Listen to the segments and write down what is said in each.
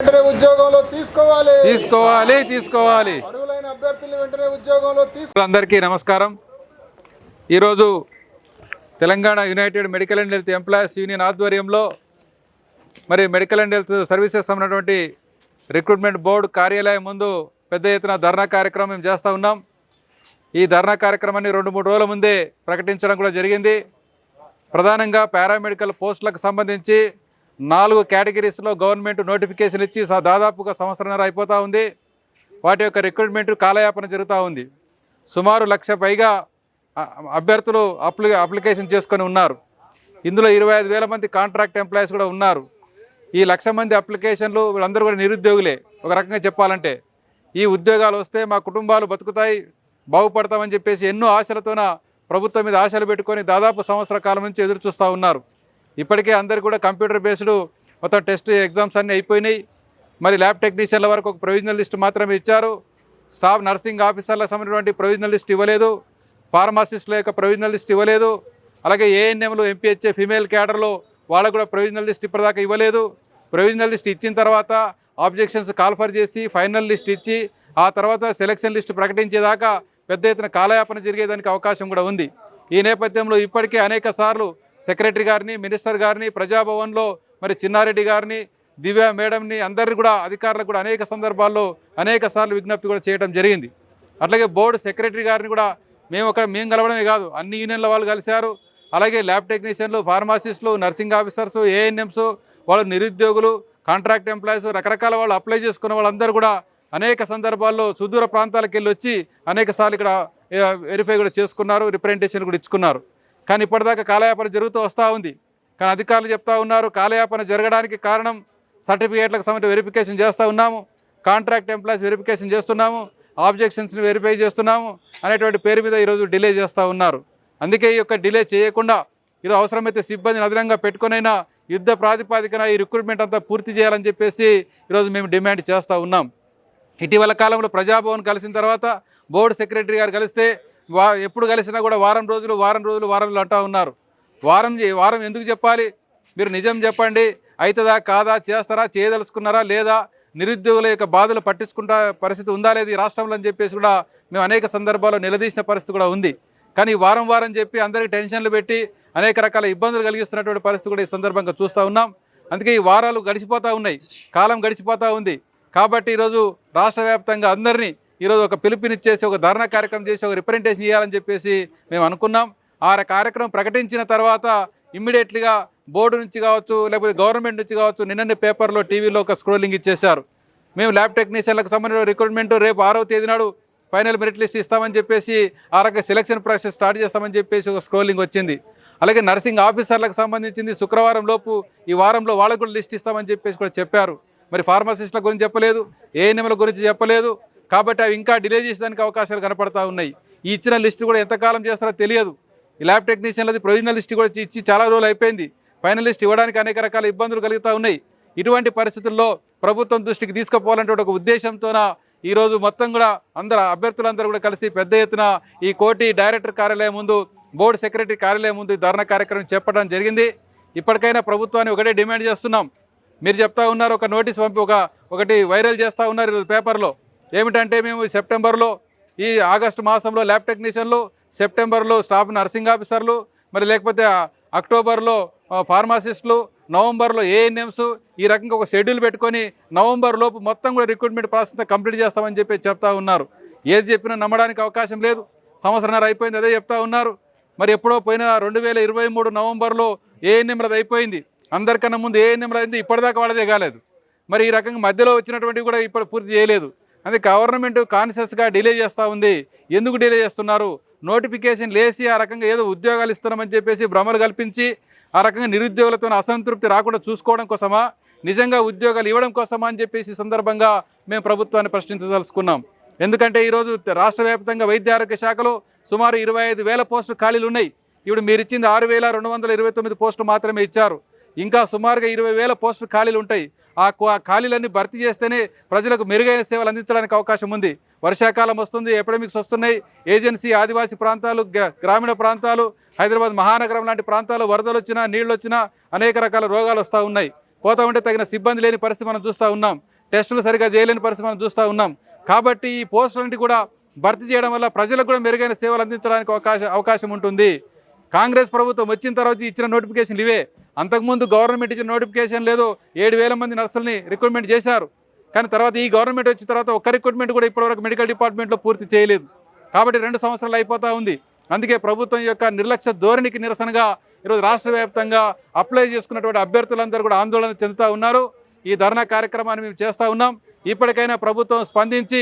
వెంటనే ఉద్యోగంలో తీసుకోవాలి. తీసుకోవాలి తీసుకోవాలి. అర్హులైన అభ్యర్థులు వెంటనే ఉద్యోగంలో తీసుకో అందరికీ నమస్కారం. ఈరోజు Telangana united medical and health employees union ఆధ్వర్యంలో మరి మెడికల్ అండ్ హెల్త్ సర్వీసెస్ ఉన్నటువంటి రిక్రూట్మెంట్ బోర్డు కార్యాలయం ముందు పెద్ద ఎత్తున ధర్నా కార్యక్రమం మేము చేస్తూ ఉన్నాం. ఈ ధర్నా కార్యక్రమాన్ని రెండు మూడు రోజుల ముందే ప్రకటించడం కూడా జరిగింది. ప్రధానంగా పారామెడికల్ పోస్టులకు సంబంధించి నాలుగు కేటగిరీస్లో గవర్నమెంట్ నోటిఫికేషన్ ఇచ్చి దాదాపుగా సంవత్సరంన్నర అయిపోతూ ఉంది. వాటి యొక్క రిక్రూట్మెంట్ కాలయాపన జరుగుతూ ఉంది. సుమారు లక్ష పైగా అభ్యర్థులు అప్లి అప్లికేషన్ చేసుకొని ఉన్నారు. ఇందులో ఇరవై ఐదు వేల మంది కాంట్రాక్ట్ ఎంప్లాయీస్ కూడా ఉన్నారు. ఈ లక్ష మంది అప్లికేషన్లు వీళ్ళందరూ కూడా నిరుద్యోగులే. ఒక రకంగా చెప్పాలంటే ఈ ఉద్యోగాలు వస్తే మా కుటుంబాలు బతుకుతాయి బాగుపడతామని చెప్పేసి ఎన్నో ఆశలతోన ప్రభుత్వం మీద ఆశలు పెట్టుకొని దాదాపు సంవత్సర కాలం నుంచి ఎదురు చూస్తూ ఉన్నారు. ఇప్పటికే అందరు కూడా కంప్యూటర్ బేస్డ్ మొత్తం టెస్ట్ ఎగ్జామ్స్ అన్నీ అయిపోయినాయి. మరి ల్యాబ్ టెక్నీషియన్ల వరకు ఒక ప్రొవిజనల్ లిస్ట్ మాత్రమే ఇచ్చారు. స్టాఫ్ నర్సింగ్ ఆఫీసర్లకు సంబంధించినటువంటి ప్రొవిజనల్ లిస్ట్ ఇవ్వలేదు. ఫార్మాసిస్టుల యొక్క ప్రొవిజనల్ లిస్ట్ ఇవ్వలేదు. అలాగే ఏఎన్ఎంలు ఎంపీహెచ్ఏ ఫీమేల్ క్యాడర్లో వాళ్ళకు కూడా ప్రొవిజనల్ లిస్ట్ ఇప్పటిదాకా ఇవ్వలేదు. ప్రొవిజనల్ లిస్ట్ ఇచ్చిన తర్వాత ఆబ్జెక్షన్స్ కాల్ఫర్ చేసి ఫైనల్ లిస్ట్ ఇచ్చి ఆ తర్వాత సెలక్షన్ లిస్ట్ ప్రకటించేదాకా పెద్ద ఎత్తున కాలయాపన జరిగేదానికి అవకాశం కూడా ఉంది. ఈ నేపథ్యంలో ఇప్పటికే అనేక సార్లు సెక్రటరీ గారిని మినిస్టర్ గారిని ప్రజాభవన్లో మరి చిన్నారెడ్డి గారిని దివ్య మేడంని అందరిని కూడా అధికారులకు కూడా అనేక సందర్భాల్లో అనేక సార్లు విజ్ఞప్తి కూడా చేయడం జరిగింది. అట్లాగే బోర్డు సెక్రటరీ గారిని కూడా మేము అక్కడ మేము కలవడమే కాదు అన్ని యూనియన్ల వాళ్ళు కలిశారు. అలాగే ల్యాబ్ టెక్నీషియన్లు ఫార్మాసిస్టులు నర్సింగ్ ఆఫీసర్స్ ఏఎన్ఎంస్ వాళ్ళు నిరుద్యోగులు కాంట్రాక్ట్ ఎంప్లాయీస్ రకరకాల వాళ్ళు అప్లై చేసుకున్న వాళ్ళందరూ కూడా అనేక సందర్భాల్లో సుదూర ప్రాంతాలకు వెళ్ళి వచ్చి అనేక సార్లు ఇక్కడ వెరిఫై కూడా చేసుకున్నారు రిప్రజెంటేషన్ కూడా ఇచ్చుకున్నారు. కానీ ఇప్పటిదాకా కాలయాపన జరుగుతూ వస్తూ ఉంది. కానీ అధికారులు చెప్తా ఉన్నారు కాలయాపన జరగడానికి కారణం సర్టిఫికేట్లకు సంబంధించి వెరిఫికేషన్ చేస్తూ ఉన్నాము. కాంట్రాక్ట్ ఎంప్లాయీస్ వెరిఫికేషన్ చేస్తున్నాము. ఆబ్జెక్షన్స్ని వెరిఫై చేస్తున్నాము అనేటువంటి పేరు మీద ఈరోజు డిలే చేస్తూ ఉన్నారు. అందుకే ఈ యొక్క డిలే చేయకుండా ఈరోజు అవసరమైతే సిబ్బందిని అదనంగా పెట్టుకునైనా యుద్ధ ప్రాతిపాదికన ఈ రిక్రూట్మెంట్ అంతా పూర్తి చేయాలని చెప్పేసి ఈరోజు మేము డిమాండ్ చేస్తూ ఉన్నాం. ఇటీవల కాలంలో ప్రజాభవన్ కలిసిన తర్వాత బోర్డు సెక్రటరీ గారు కలిస్తే వా ఎప్పుడు కలిసినా కూడా వారం రోజులు వారం రోజులు వారంలో అంటూ ఉన్నారు. వారం వారం ఎందుకు చెప్పాలి? మీరు నిజం చెప్పండి. అవుతుందా కాదా చేస్తారా చేయదలుచుకున్నారా లేదా? నిరుద్యోగుల యొక్క బాధలు పట్టించుకుంటా పరిస్థితి ఉందా లేదు ఈ రాష్ట్రంలో అని చెప్పేసి కూడా మేము అనేక సందర్భాల్లో నిలదీసిన పరిస్థితి కూడా ఉంది. కానీ వారం వారం చెప్పి అందరికీ టెన్షన్లు పెట్టి అనేక రకాల ఇబ్బందులు కలిగిస్తున్నటువంటి పరిస్థితి కూడా ఈ సందర్భంగా చూస్తూ ఉన్నాం. అందుకే ఈ వారాలు గడిచిపోతూ ఉన్నాయి. కాలం గడిచిపోతూ ఉంది. కాబట్టి ఈరోజు రాష్ట్ర వ్యాప్తంగా అందరినీ ఈరోజు ఒక పిలుపునిచ్చేసి ఒక ధర్నా కార్యక్రమం చేసి ఒక రిప్రజెంటేషన్ చేయాలని చెప్పేసి మేము అనుకున్నాం. ఆ కార్యక్రమం ప్రకటించిన తర్వాత ఇమ్మీడియట్లీగా బోర్డు నుంచి కావచ్చు లేకపోతే గవర్నమెంట్ నుంచి కావచ్చు నిన్ననే పేపర్లో టీవీలో ఒక స్క్రోలింగ్ ఇచ్చేశారు. మేము ల్యాబ్ టెక్నీషియన్లకు సంబంధించిన రిక్రూట్మెంట్ రేపు ఆరవ తేదీ నాడు ఫైనల్ మెరిట్ లిస్ట్ ఇస్తామని చెప్పేసి ఆ రకంగా సెలక్షన్ ప్రాసెస్ స్టార్ట్ చేస్తామని చెప్పేసి ఒక స్క్రోలింగ్ వచ్చింది. అలాగే నర్సింగ్ ఆఫీసర్లకు సంబంధించింది శుక్రవారం లోపు ఈ వారంలో వాళ్ళకు కూడా లిస్ట్ ఇస్తామని చెప్పేసి కూడా చెప్పారు. మరి ఫార్మసిస్టుల గురించి చెప్పలేదు ఏఎన్ఎంల గురించి చెప్పలేదు. కాబట్టి అవి ఇంకా డిలే చేసేదానికి అవకాశాలు కనపడతా ఉన్నాయి. ఈ ఇచ్చిన లిస్ట్ కూడా ఎంతకాలం చేస్తారో తెలియదు. ఈ ల్యాబ్ టెక్నీషియన్లది ప్రొవిజనల్ లిస్ట్ కూడా ఇచ్చి చాలా రోజులు అయిపోయింది. ఫైనల్ లిస్ట్ ఇవ్వడానికి అనేక రకాల ఇబ్బందులు కలుగుతూ ఉన్నాయి. ఇటువంటి పరిస్థితుల్లో ప్రభుత్వం దృష్టికి తీసుకుపోవాలంటే ఒక ఉద్దేశంతోన ఈరోజు మొత్తం కూడా అందరు అభ్యర్థులందరూ కూడా కలిసి పెద్ద ఎత్తున ఈ కోటి డైరెక్టర్ కార్యాలయం ముందు బోర్డు సెక్రటరీ కార్యాలయం ముందు ఈ ధర్నా కార్యక్రమం చేపట్టడం జరిగింది. ఇప్పటికైనా ప్రభుత్వాన్ని ఒకటే డిమాండ్ చేస్తున్నాం. మీరు చెప్తా ఉన్నారు ఒక నోటీస్ పంపి ఒక ఒకటి వైరల్ చేస్తూ ఉన్నారు ఈరోజు పేపర్లో. ఏమిటంటే మేము సెప్టెంబర్లో ఈ ఆగస్టు మాసంలో ల్యాబ్ టెక్నీషియన్లు సెప్టెంబర్లో స్టాఫ్ నర్సింగ్ ఆఫీసర్లు మరి లేకపోతే అక్టోబర్లో ఫార్మాసిస్టులు నవంబర్లో ఏఎన్ఎంస్ ఈ రకంగా ఒక షెడ్యూల్ పెట్టుకొని నవంబర్ లోపు మొత్తం కూడా రిక్రూట్మెంట్ ప్రాసెస్ కంప్లీట్ చేస్తామని చెప్పి చెప్తా ఉన్నారు. ఏది చెప్పినా నమ్మడానికి అవకాశం లేదు. సంవత్సరంన్నర అయిపోయింది అదే చెప్తా ఉన్నారు. మరి ఎప్పుడో పోయిన రెండు వేల ఇరవై మూడు నవంబర్లో ఏఎన్ఎంలది అయిపోయింది. అందరికన్నా ముందు ఏఎన్ఎంలు అయింది ఇప్పటిదాకా వాళ్ళదే కాలేదు. మరి ఈ రకంగా మధ్యలో వచ్చినటువంటివి కూడా ఇప్పుడు పూర్తి చేయలేదు. అది గవర్నమెంట్ కాన్షియస్గా డిలే చేస్తూ ఉంది. ఎందుకు డిలే చేస్తున్నారు? నోటిఫికేషన్ లేసి ఆ రకంగా ఏదో ఉద్యోగాలు ఇస్తున్నామని చెప్పేసి భ్రమలు కల్పించి ఆ రకంగా నిరుద్యోగులతో అసంతృప్తి రాకుండా చూసుకోవడం కోసమా? నిజంగా ఉద్యోగాలు ఇవ్వడం కోసమా అని చెప్పేసి సందర్భంగా మేము ప్రభుత్వాన్ని ప్రశ్నించదలుచుకున్నాం. ఎందుకంటే ఈరోజు రాష్ట్ర వ్యాప్తంగా వైద్య ఆరోగ్య శాఖలో సుమారు ఇరవై ఐదు వేల పోస్టులు ఖాళీలు ఉన్నాయి. ఇప్పుడు మీరు ఇచ్చింది ఆరు వేల రెండు వందల ఇరవై తొమ్మిది పోస్టులు మాత్రమే ఇచ్చారు. ఇంకా సుమారుగా ఇరవై వేల పోస్టులు ఖాళీలు ఉంటాయి. ఆ ఖాళీలన్నీ భర్తీ చేస్తేనే ప్రజలకు మెరుగైన సేవలు అందించడానికి అవకాశం ఉంది. వర్షాకాలం వస్తుంది ఎపిడమిక్స్ వస్తున్నాయి. ఏజెన్సీ ఆదివాసీ ప్రాంతాలు గ్రామీణ ప్రాంతాలు హైదరాబాద్ మహానగరం లాంటి ప్రాంతాలు వరదలు వచ్చినా నీళ్ళు వచ్చినా అనేక రకాల రోగాలు వస్తూ ఉన్నాయి. పోతా ఉంటే తగిన సిబ్బంది లేని పరిస్థితి మనం చూస్తూ ఉన్నాం. టెస్టులు సరిగా చేయలేని పరిస్థితి మనం చూస్తూ ఉన్నాం. కాబట్టి ఈ పోస్టులన్నిటి కూడా భర్తీ చేయడం వల్ల ప్రజలకు కూడా మెరుగైన సేవలు అందించడానికి అవకాశం అవకాశం ఉంటుంది. కాంగ్రెస్ ప్రభుత్వం వచ్చిన తర్వాత ఇచ్చిన నోటిఫికేషన్లు ఇవే. అంతకుముందు గవర్నమెంట్ ఇచ్చిన నోటిఫికేషన్ లేదు ఏడు వేల మంది నర్సుల్ని రిక్రూట్మెంట్ చేశారు. కానీ తర్వాత ఈ గవర్నమెంట్ వచ్చిన తర్వాత ఒక్క రిక్రూట్మెంట్ కూడా ఇప్పటివరకు మెడికల్ డిపార్ట్మెంట్లో పూర్తి చేయలేదు. కాబట్టి రెండు సంవత్సరాలు అయిపోతూ ఉంది. అందుకే ప్రభుత్వం యొక్క నిర్లక్ష్య ధోరణికి నిరసనగా ఈరోజు రాష్ట్ర వ్యాప్తంగా అప్లై చేసుకున్నటువంటి అభ్యర్థులందరూ కూడా ఆందోళన చెందుతూ ఉన్నారు. ఈ ధర్నా కార్యక్రమాన్ని మేము చేస్తూ ఉన్నాం. ఇప్పటికైనా ప్రభుత్వం స్పందించి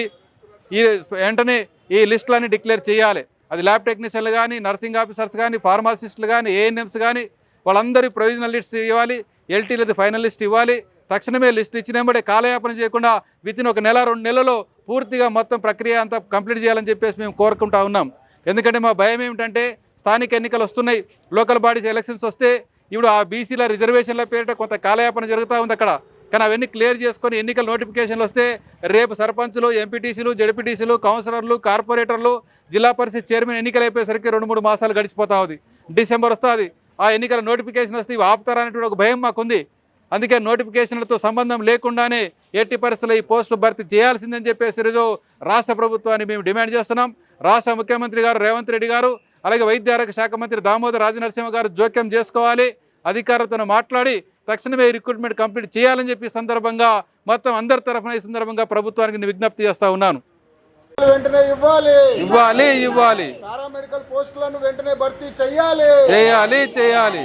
ఈ వెంటనే ఈ లిస్టులన్నీ డిక్లేర్ చేయాలి. అది ల్యాబ్ టెక్నీషియన్లు కానీ నర్సింగ్ ఆఫీసర్స్ కానీ ఫార్మాసిస్టులు కానీ ఏఎన్ఎంస్ కానీ వాళ్ళందరి ప్రొవిజనల్ లిస్ట్ ఇవ్వాలి ఎల్టీ లేదా ఫైనల్ లిస్ట్ ఇవ్వాలి. తక్షణమే లిస్ట్ ఇచ్చినప్పుడే కాలయాపన చేయకుండా వితిన్ ఒక నెల రెండు నెలల్లో పూర్తిగా మొత్తం ప్రక్రియ అంతా కంప్లీట్ చేయాలని చెప్పేసి మేము కోరుకుంటా ఉన్నాం. ఎందుకంటే మా భయం ఏమిటంటే స్థానిక ఎన్నికలు వస్తున్నాయి లోకల్ బాడీస్ ఎలక్షన్స్ వస్తే ఇప్పుడు ఆ బీసీల రిజర్వేషన్ల పేరిట కొంత కాలయాపన జరుగుతూ ఉంది అక్కడ. కానీ అవన్నీ క్లియర్ చేసుకొని ఎన్నికల నోటిఫికేషన్లు వస్తే రేపు సర్పంచులు ఎంపీటీసీలు జడ్పీటీసీలు కౌన్సిలర్లు కార్పొరేటర్లు జిల్లా పరిషత్ చైర్మన్ ఎన్నికలు అయిపోయేసరికి రెండు మూడు మాసాలు గడిచిపోతా ఉంది. డిసెంబర్ వస్తుంది. ఆ ఎన్నికల నోటిఫికేషన్ వస్తే ఇవి ఆపుతారా అనేటువంటి ఒక భయం మాకుంది. అందుకే నోటిఫికేషన్లతో సంబంధం లేకుండానే ఎట్టి పరిస్థితుల్లో ఈ పోస్టులు భర్తీ చేయాల్సిందని చెప్పేసి ఈరోజు రాష్ట్ర ప్రభుత్వాన్ని మేము డిమాండ్ చేస్తున్నాం. రాష్ట్ర ముఖ్యమంత్రి గారు రేవంత్ రెడ్డి గారు అలాగే వైద్య ఆరోగ్య శాఖ మంత్రి దామోదర్ రాజనరసింహ గారు జోక్యం చేసుకోవాలి. అధికారులతో మాట్లాడి తక్షణమే రిక్రూట్మెంట్ కంప్లీట్ చేయాలని చెప్పి సందర్భంగా మొత్తం అందరి తరఫున ఈ సందర్భంగా ప్రభుత్వానికి నేను విజ్ఞప్తి చేస్తా ఉన్నాను. వెంటనే ఇవ్వాలి. ఇవ్వాలి ఇవ్వాలి. పారామెడికల్ పోస్టులను వెంటనే భర్తీ చెయ్యాలి చేయాలి చేయాలి.